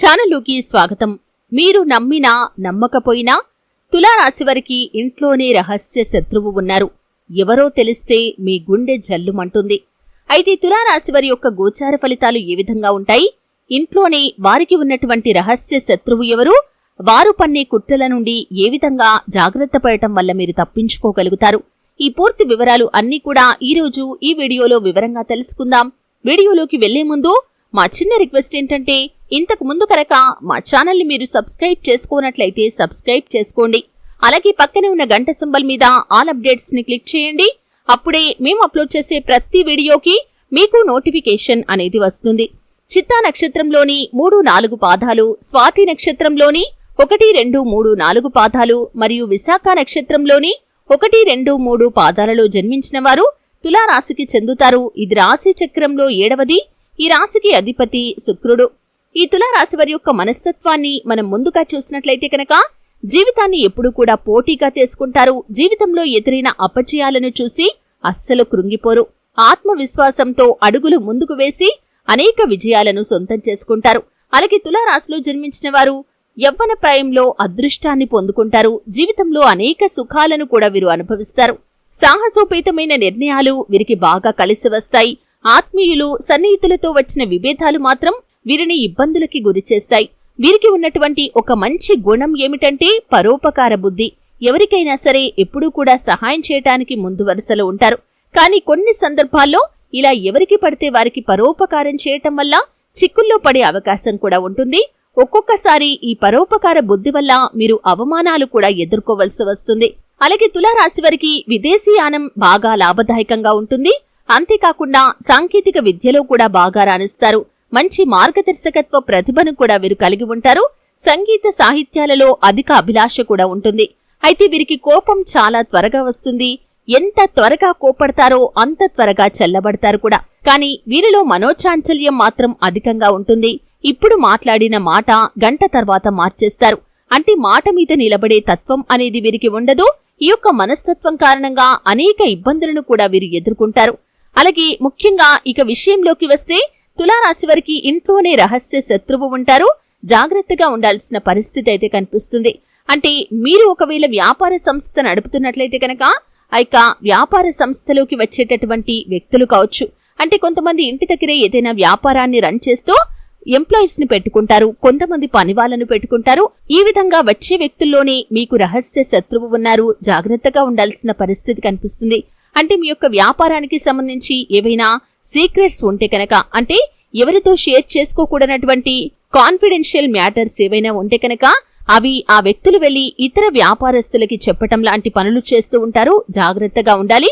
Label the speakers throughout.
Speaker 1: ఛానల్లోకి స్వాగతం. మీరు నమ్మినా నమ్మకపోయినా తులారాశివారికి ఇంట్లోనే రహస్య శత్రువు ఉన్నారు. ఎవరో తెలిస్తే మీ గుండె జల్లుమంటుంది. అయితే తులారాశివారి యొక్క గోచార ఫలితాలు ఏ విధంగా ఉంటాయి? ఇంట్లోనే వారికి ఉన్నటువంటి రహస్య శత్రువు ఎవరు? వారు పన్నే కుట్రల నుండి ఏ విధంగా జాగ్రత్త పడటం వల్ల మీరు తప్పించుకోగలుగుతారు? ఈ పూర్తి వివరాలు అన్నీ కూడా ఈరోజు ఈ వీడియోలో వివరంగా తెలుసుకుందాం. వీడియోలోకి వెళ్ళే ముందు మా చిన్న రిక్వెస్ట్ ఏంటంటే ఇంతకు ముందు కనుక మా ఛానల్ని మీరు సబ్స్క్రైబ్ చేసుకోనట్లయితే సబ్స్క్రైబ్ చేసుకోండి. అలాగే పక్కనే ఉన్న గంట సింబల్ మీద ఆల్ అప్డేట్స్ని క్లిక్ చేయండి. అప్పుడే మేము అప్లోడ్ చేసే ప్రతి వీడియోకి మీకు నోటిఫికేషన్ అనేది వస్తుంది. చిత్తా నక్షత్రంలోని మూడు నాలుగు పాదాలు స్వాతి నక్షత్రంలోని ఒకటి రెండు మూడు నాలుగు పాదాలు మరియు విశాఖ నక్షత్రంలోని ఒకటి రెండు మూడు పాదాలలో జన్మించిన వారు తులారాశికి చెందుతారు. ఇది రాశి చక్రంలో ఏడవది. ఈ రాశికి అధిపతి శుక్రుడు. ఈ తులారాశి వారి యొక్క మనస్తత్వాన్ని మనం ముందుగా చూసినట్లయితే కనుక జీవితాన్ని ఎప్పుడూ కూడా పోటీగా తీసుకుంటారు. జీవితంలో ఎదురైన అపజయాలను చూసి అస్సలు కృంగిపోరు. ఆత్మవిశ్వాసంతో అడుగులు ముందుకు వేసి అనేక విజయాలను సొంతం చేసుకుంటారు. అలాగే తులారాశిలో జన్మించిన వారు యవ్వన ప్రాయంలో అదృష్టాన్ని పొందుకుంటారు. జీవితంలో అనేక సుఖాలను కూడా వీరు అనుభవిస్తారు. సాహసోపేతమైన నిర్ణయాలు వీరికి బాగా కలిసి వస్తాయి. ఆత్మీయులు సన్నిహితులతో వచ్చిన విభేదాలు మాత్రం వీరిని ఇబ్బందులకి గురిచేస్తాయి వీరికి ఉన్నటువంటి ఒక మంచి గుణం ఏమిటంటే పరోపకార బుద్ధి. ఎవరికైనా సరే ఎప్పుడూ కూడా సహాయం చేయటానికి ముందు వరుసలో ఉంటారు. కానీ కొన్ని సందర్భాల్లో ఇలా ఎవరికి పడితే వారికి పరోపకారం చేయటం వల్ల చిక్కుల్లో పడే అవకాశం కూడా ఉంటుంది. ఒక్కొక్కసారి ఈ పరోపకార బుద్ధి వల్ల మీరు అవమానాలు కూడా ఎదుర్కోవలసి వస్తుంది. అలాగే తులారాశి వారికి విదేశీయానం బాగా లాభదాయకంగా ఉంటుంది. అంతేకాకుండా సాంకేతిక విద్యలో కూడా బాగా రాణిస్తారు. మంచి మార్గదర్శకత్వ ప్రతిభను కూడా వీరు కలిగి ఉంటారు. సంగీత సాహిత్యాలలో అధిక అభిలాష కూడా ఉంటుంది. అయితే వీరికి కోపం చాలా త్వరగా వస్తుంది. ఎంత త్వరగా కోపడతారో అంత త్వరగా చల్లబడతారు కూడా. కానీ వీరిలో మనోచాంచల్యం మాత్రం అధికంగా ఉంటుంది. ఇప్పుడు మాట్లాడిన మాట గంట తర్వాత మార్చేస్తారు. అంటే మాట మీద నిలబడే తత్వం అనేది వీరికి ఉండదు. ఈ యొక్క మనస్తత్వం కారణంగా అనేక ఇబ్బందులను కూడా వీరు ఎదుర్కొంటారు. అలాగే ముఖ్యంగా ఇక విషయంలోకి వస్తే తులారాశి వారికి ఇంట్లోనే రహస్య శత్రువు ఉంటారు. జాగ్రత్తగా ఉండాల్సిన పరిస్థితి అయితే కనిపిస్తుంది. అంటే మీరు ఒకవేళ వ్యాపార సంస్థ నడుపుతున్నట్లయితే కనుక ఇక వ్యాపార సంస్థలోకి వచ్చేటటువంటి వ్యక్తులు కావచ్చు. అంటే కొంతమంది ఇంటి దగ్గరే ఏదైనా వ్యాపారాన్ని రన్ చేస్తూ ఎంప్లాయీస్ని పెట్టుకుంటారు. కొంతమంది పని వాళ్ళను పెట్టుకుంటారు. ఈ విధంగా వచ్చే వ్యక్తుల్లోనే మీకు రహస్య శత్రువు ఉన్నారు. జాగ్రత్తగా ఉండాల్సిన పరిస్థితి కనిపిస్తుంది. అంటే మీ యొక్క వ్యాపారానికి సంబంధించి ఏవైనా సీక్రెట్స్ ఉంటే కనుక అంటే ఎవరితో షేర్ చేసుకోకూడనటువంటి కాన్ఫిడెన్షియల్ మ్యాటర్స్ ఏవైనా ఉంటే కనుక అవి ఆ వ్యక్తులు వెళ్ళి ఇతర వ్యాపారస్తులకి చెప్పటం లాంటి పనులు చేస్తూ ఉంటారు. జాగ్రత్తగా ఉండాలి.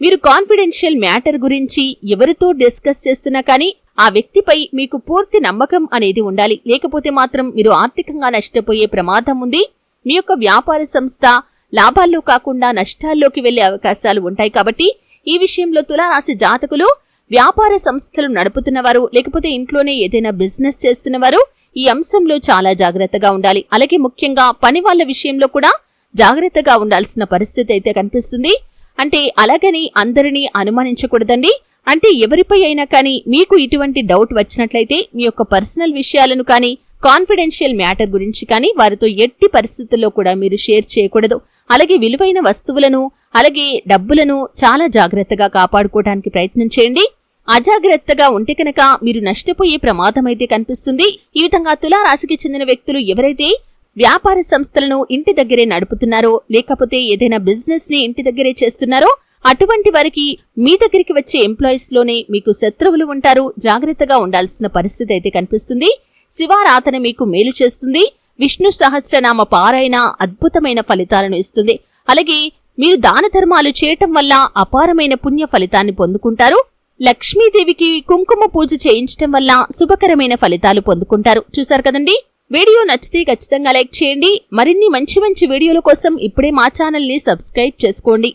Speaker 1: మీరు కాన్ఫిడెన్షియల్ మ్యాటర్ గురించి ఎవరితో డిస్కస్ చేస్తున్నా కానీ ఆ వ్యక్తిపై మీకు పూర్తి నమ్మకం అనేది ఉండాలి. లేకపోతే మాత్రం మీరు ఆర్థికంగా నష్టపోయే ప్రమాదం ఉంది. మీ యొక్క వ్యాపార సంస్థ లాభాల్లో కాకుండా నష్టాల్లోకి వెళ్ళే అవకాశాలు ఉంటాయి కాబట్టి ఈ విషయంలో తులారాశి జాతకులు వ్యాపార సంస్థలు నడుపుతున్నవారు లేకపోతే ఇంట్లోనే ఏదైనా బిజినెస్ చేస్తున్నవారు ఈ అంశంలో చాలా జాగ్రత్తగా ఉండాలి. అలాగే ముఖ్యంగా పని వాళ్ళ విషయంలో కూడా జాగ్రత్తగా ఉండాల్సిన పరిస్థితి అయితే కనిపిస్తుంది. అంటే అలాగని అందరినీ అనుమానించకూడదండి. అంటే ఎవరిపై అయినా కానీ మీకు ఇటువంటి డౌట్ వచ్చినట్లయితే మీ యొక్క పర్సనల్ విషయాలను కానీ కాన్ఫిడెన్షియల్ మ్యాటర్ గురించి కానీ వారితో ఎట్టి పరిస్థితుల్లో కూడా మీరు షేర్ చేయకూడదు. అలాగే విలువైన వస్తువులను అలాగే డబ్బులను చాలా జాగ్రత్తగా కాపాడుకోవడానికి ప్రయత్నం చేయండి. అజాగ్రత్తగా ఉంటే కనుక మీరు నష్టపోయే ప్రమాదం అయితే కనిపిస్తుంది. ఈ విధంగా తులారాశికి చెందిన వ్యక్తులు ఎవరైతే వ్యాపార సంస్థలను ఇంటి దగ్గరే నడుపుతున్నారో లేకపోతే ఏదైనా బిజినెస్ని ఇంటి దగ్గరే చేస్తున్నారో అటువంటి వారికి మీ దగ్గరికి వచ్చే ఎంప్లాయీస్లోనే మీకు శత్రువులు ఉంటారు. జాగ్రత్తగా ఉండాల్సిన పరిస్థితి అయితే కనిపిస్తుంది. శివారాధన మీకు మేలు చేస్తుంది. విష్ణు సహస్రనామ పారాయణ అద్భుతమైన ఫలితాలను ఇస్తుంది. అలాగే మీరు దాన ధర్మాలు చేయటం వల్ల అపారమైన పుణ్య ఫలితాన్ని పొందుకుంటారు. లక్ష్మీదేవికి కుంకుమ పూజ చేయించటం వల్ల శుభకరమైన ఫలితాలు పొందుకుంటారు. చూసారు కదండి? వీడియో నచ్చితే ఖచ్చితంగా లైక్ చేయండి. మరిన్ని మంచి మంచి వీడియోల కోసం ఇప్పుడే మా ఛానల్ని సబ్స్క్రైబ్ చేసుకోండి.